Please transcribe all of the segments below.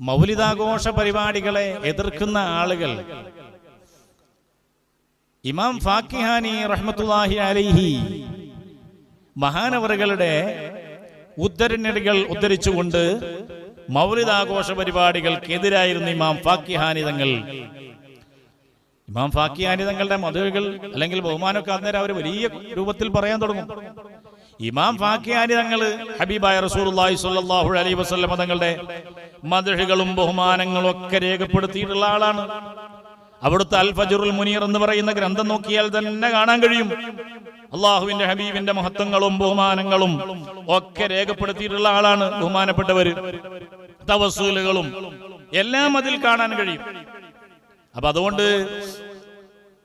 മൗലിതാഘോഷ പരിപാടികളെ എതിർക്കുന്ന ആളുകൾ. ഇമാം ഫാക്കിഹാനി റഹ്മത്തുല്ലാഹി അലിഹി മഹാനവറുകളുടെ ഉദ്ധരണികൾ ഉദ്ധരിച്ചുകൊണ്ട് മൗലിതാഘോഷ പരിപാടികൾക്കെതിരായിരുന്നു ഇമാം ഫാക്കിഹാനി തങ്ങൾ. ഇമാം ഫാക്കിഹാനി തങ്ങളുടെ മധുകൾ അല്ലെങ്കിൽ ബഹുമാനമൊക്കെ അന്നേരം അവർ വലിയ രൂപത്തിൽ പറയാൻ തുടങ്ങും. ഇമാം ഫാഖിയാനി തങ്ങൾ ഹബീബായ റസൂലുള്ളാഹി സ്വല്ലല്ലാഹു അലൈഹി വസല്ലമ തങ്ങളുടെ മധുകളും ബഹുമാനങ്ങളും ഒക്കെ രേഖപ്പെടുത്തിയിട്ടുള്ള ആളാണ്. അവിടുത്തെ അൽ ഫജറുൽ മുനീർ എന്ന് പറയുന്ന ഗ്രന്ഥം നോക്കിയാൽ തന്നെ കാണാൻ കഴിയും. അള്ളാഹുവിന്റെ ഹബീബിന്റെ മഹത്വങ്ങളും ബഹുമാനങ്ങളും ഒക്കെ രേഖപ്പെടുത്തിയിട്ടുള്ള ആളാണ് ബഹുമാനപ്പെട്ടവര്. തവസൂലുകളും എല്ലാം അതിൽ കാണാൻ കഴിയും. അപ്പൊ അതുകൊണ്ട്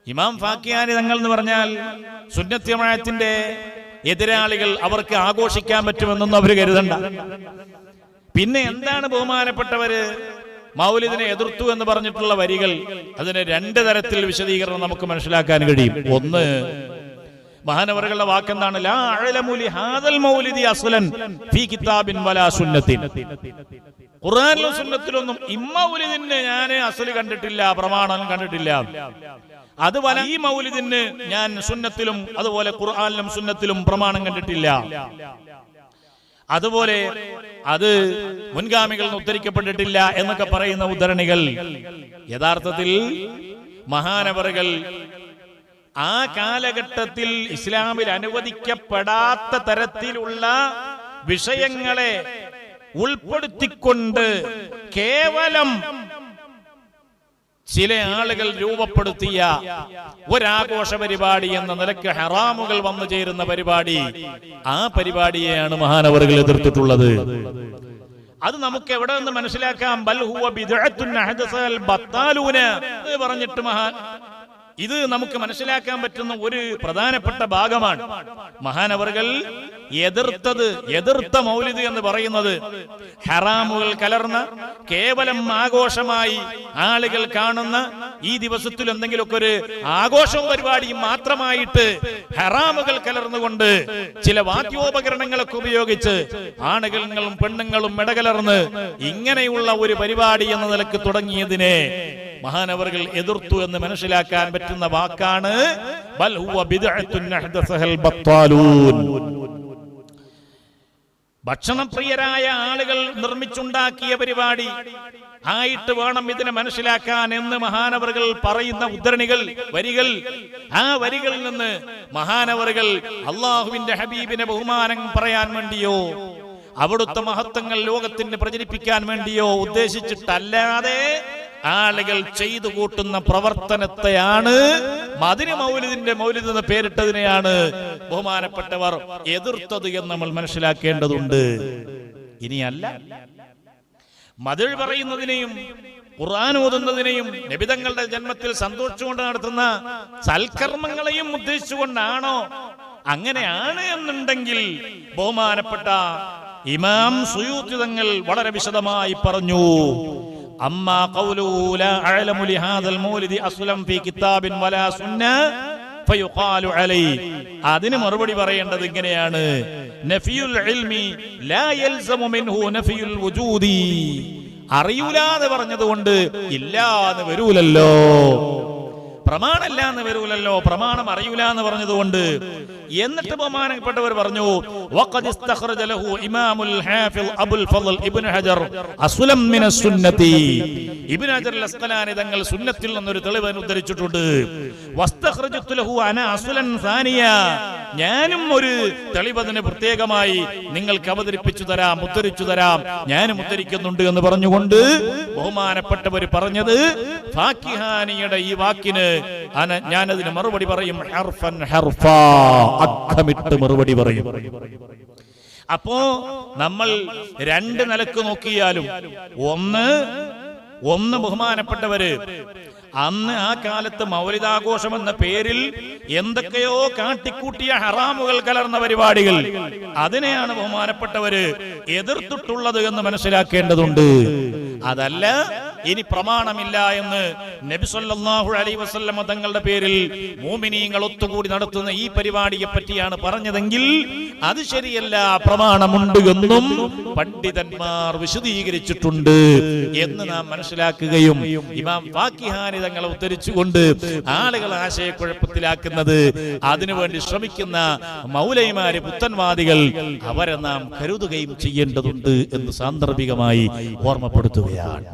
ഇമാം ഫാക്കിയാനി തങ്ങൾ എന്ന് പറഞ്ഞാൽ സുന്നത്യമായത്തിന്റെ എതിരാളികൾ അവർക്ക് ആഘോഷിക്കാൻ പറ്റുമെന്നൊന്നും അവർ കരുതണ്ട. പിന്നെ എന്താണ് ബഹുമാനപ്പെട്ടവര്? മൗലിദിനെ എതിർത്തു എന്ന് പറഞ്ഞിട്ടുള്ള വരികൾ അതിന് രണ്ട് തരത്തിൽ വിശദീകരണം നമുക്ക് മനസ്സിലാക്കാൻ കഴിയും. ഒന്ന് മഹാനവറുകളുടെ വാക്കെന്താണ്? ലാ അഴലമൂലി ഹാദൽ മൗലിദി അസുലൻ ഫീ കിതാബിൻ വലാ സുന്നത്തിൻ. ഖുർആനിലും സുന്നത്തിലൊന്നും ഇമ്മൗലിദിന് ഞാൻ അസൽ കണ്ടിട്ടില്ല പ്രമാണം കണ്ടിട്ടില്ല. അത് വല ഈ മൗലിദിന് ഞാൻ സുന്നത്തിലും അതുപോലെ ഖുർആാനിലും സുന്നത്തിലും പ്രമാണം കണ്ടിട്ടില്ല. അതുപോലെ അത് മുൻഗാമികളിൽ നിന്ന് ഉദ്ധരിക്കപ്പെട്ടിട്ടില്ല എന്നൊക്കെ പറയുന്ന ഉദ്ധരണികൾ യഥാർത്ഥത്തിൽ മഹാനവറുകൾ ആ കാലഘട്ടത്തിൽ ഇസ്ലാമിൽ അനുവദിക്കപ്പെടാത്ത തരത്തിലുള്ള വിഷയങ്ങളെ ഉൾപ്പെടുത്തിക്കൊണ്ട് കേവലം ചില ആളുകൾ രൂപപ്പെടുത്തിയ ഒരാഘോഷ പരിപാടി എന്ന നിലയ്ക്ക് ഹറാമുകൾ വന്നു ചേരുന്ന പരിപാടി ആ പരിപാടിയെയാണ് മഹാനവറുകൾ എതിർത്തിട്ടുള്ളത്. അത് നമുക്ക് എവിടെ നിന്ന് മനസ്സിലാക്കാം? ബൽ ഹുവ ബിദ്അത്തുൻ അഹദസൽ ബത്താലൂന എന്ന് പറഞ്ഞിട്ട് മഹാൻ. ഇത് നമുക്ക് മനസ്സിലാക്കാൻ പറ്റുന്ന ഒരു പ്രധാനപ്പെട്ട ഭാഗമാണ്. മഹാനവറുകൾ എതിർത്തത് എതിർത്ത മൗലിദ് എന്ന് പറയുന്നത് ഹറാമുകൾ കലർന്ന കേവലം ആഘോഷമായി ആളുകൾ കാണുന്ന ഈ ദിവസത്തിൽ എന്തെങ്കിലുമൊക്കെ ഒരു ആഘോഷവും പരിപാടിയും മാത്രമായിട്ട് ഹറാമുകൾ കലർന്നുകൊണ്ട് ചില വാദ്യോപകരണങ്ങളൊക്കെ ഉപയോഗിച്ച് ആണുങ്ങളും പെണ്ണുങ്ങളും ഇടകലർന്ന് ഇങ്ങനെയുള്ള ഒരു പരിപാടി എന്ന നിലയ്ക്ക് തുടങ്ങിയതിനെ മഹാനവറുകൾ എതിർത്തു എന്ന് മനസ്സിലാക്കാൻ പറ്റുന്ന വാക്കാണ് ബൽ ഹുവ ബിദ്അത്തുൻ ഭക്ഷണപ്രിയരായ ആളുകൾ നിർമ്മിച്ചുണ്ടാക്കിയ പരിപാടി. ആയിട്ട് വേണം ഇതിനെ മനസ്സിലാക്കാൻ എന്ന് മഹാനവറുകൾ പറയുന്ന ഉദ്ധരണികൾ വരികൾ. ആ വരികളിൽ നിന്ന് മഹാനവറുകൾ അള്ളാഹുവിന്റെ ഹബീബിനെ ബഹുമാനം പറയാൻ വേണ്ടിയോ അവിടുത്തെ മഹത്വങ്ങൾ ലോകത്തിന് പ്രചരിപ്പിക്കാൻ വേണ്ടിയോ ഉദ്ദേശിച്ചിട്ടല്ലാതെ ആളുകൾ ചെയ്തു കൂട്ടുന്ന പ്രവർത്തനത്തെയാണ് മതിന് മൗലിദിന്റെ മൗലിദ് എന്ന് പേരിട്ടതിനെയാണ് ബഹുമാനപ്പെട്ടവർ എതിർത്തത് എന്ന് നമ്മൾ മനസ്സിലാക്കേണ്ടതുണ്ട്. ഇനിയല്ല. മതിൽ പറയുന്നതിനെയും ഖുർആൻ ഓതുന്നതിനെയും നബിതങ്ങളുടെ ജന്മത്തിൽ സന്തോഷിച്ചുകൊണ്ട് നടത്തുന്ന സൽക്കർമ്മങ്ങളെയും ഉദ്ദേശിച്ചുകൊണ്ടാണോ? അങ്ങനെയാണ് എന്നുണ്ടെങ്കിൽ ബഹുമാനപ്പെട്ട ഇമാം സുയൂത്തി തങ്ങൾ വളരെ വിശദമായി പറഞ്ഞു. അമ്മാ قوله ലാ അഅലമു ലിഹാദൽ മൗലിദി അസ്ലം ഫീ കിതാബിൻ വലാ സുന്ന فيقال അലൈ. അതിന് മറുപടി പറയേണ്ടത് ഇങ്ങനെയാണ്. നഫിയുൽ ഇൽമി ലാ യൽസമു മിൻഹു നഫിയുൽ വുജൂദി. അറിയൂലാന്ന് പറഞ്ഞതുകൊണ്ട് ഇല്ലാതെ വരൂലല്ലോ. പ്രമാണല്ല എന്ന് വരൂലല്ലോ പ്രമാണം അറിയൂല എന്ന് പറഞ്ഞതുകൊണ്ട്. എന്നിട്ട് ബഹുമാനപ്പെട്ടവർ പറഞ്ഞു ഇമാമുൽ ഹാഫിൽ അബുൽ ഇബ്നു ഹജർ മിന സുന്നതി ഇബ്നു ഹജർ തങ്ങൾ സുന്നത്തിൽ നിന്നൊരു തെളിവ് ഉദ്ധരിച്ചിട്ടുണ്ട് ലഹു അന അസ്ലൻ ഞാനും ഒരു തെളിവതിന് പ്രത്യേകമായി നിങ്ങൾക്ക് അവതരിപ്പിച്ചു തരാം ഉദ്ധരിച്ചു തരാം. ഞാനും ഉദ്ധരിക്കുന്നുണ്ട് എന്ന് പറഞ്ഞുകൊണ്ട് ബഹുമാനപ്പെട്ടവർ പറഞ്ഞത് ഫാക്കിഹാനിയുടെ ഈ വാക്കിന് ഞാനതിന് മറുപടി പറയും ഹർഫൻ മറുപടി പറയും. അപ്പോ നമ്മൾ രണ്ട് നിലയ്ക്ക് നോക്കിയാലും ഒന്ന് ഒന്ന് ബഹുമാനപ്പെട്ടവര് അന്ന് ആ കാലത്ത് മൗലിതാഘോഷം എന്ന പേരിൽ എന്തൊക്കെയോ കാട്ടിക്കൂട്ടിയ ഹറാമുകൾ കലർന്ന പരിപാടികൾ. അതിനെയാണ് ബഹുമാനപ്പെട്ടവര് എതിർത്തിട്ടുള്ളത് എന്ന് മനസ്സിലാക്കേണ്ടതുണ്ട്. അതല്ല ഇനി പ്രമാണമില്ല എന്ന് നബി സല്ലല്ലാഹു അലൈഹി വസല്ലമ തങ്ങളുടെ പേരിൽ മോമിനീങ്ങൾ ഒത്തുകൂടി നടത്തുന്ന ഈ പരിപാടിയെ പറ്റിയാണ് പറഞ്ഞതെങ്കിൽ അത് ശരിയല്ല പ്രമാണമുണ്ട് എന്നും പണ്ഡിതന്മാർ വിശദീകരിച്ചിട്ടുണ്ട് എന്ന് നാം മനസ്സിലാക്കുകയും ഇമാം ഫാക്കിഹാനി തങ്ങളെ ഉദ്ധരിച്ചുകൊണ്ട് ആളുകൾ ആശയക്കുഴപ്പത്തിലാക്കുന്നത് അതിനുവേണ്ടി ശ്രമിക്കുന്ന മൗലൈമാര് പുത്തൻവാദികൾ അവരെ നാം കരുതുകയും ചെയ്യേണ്ടതുണ്ട് എന്ന് സാന്ദർഭികമായി ഓർമ്മപ്പെടുത്തുകയാണ്.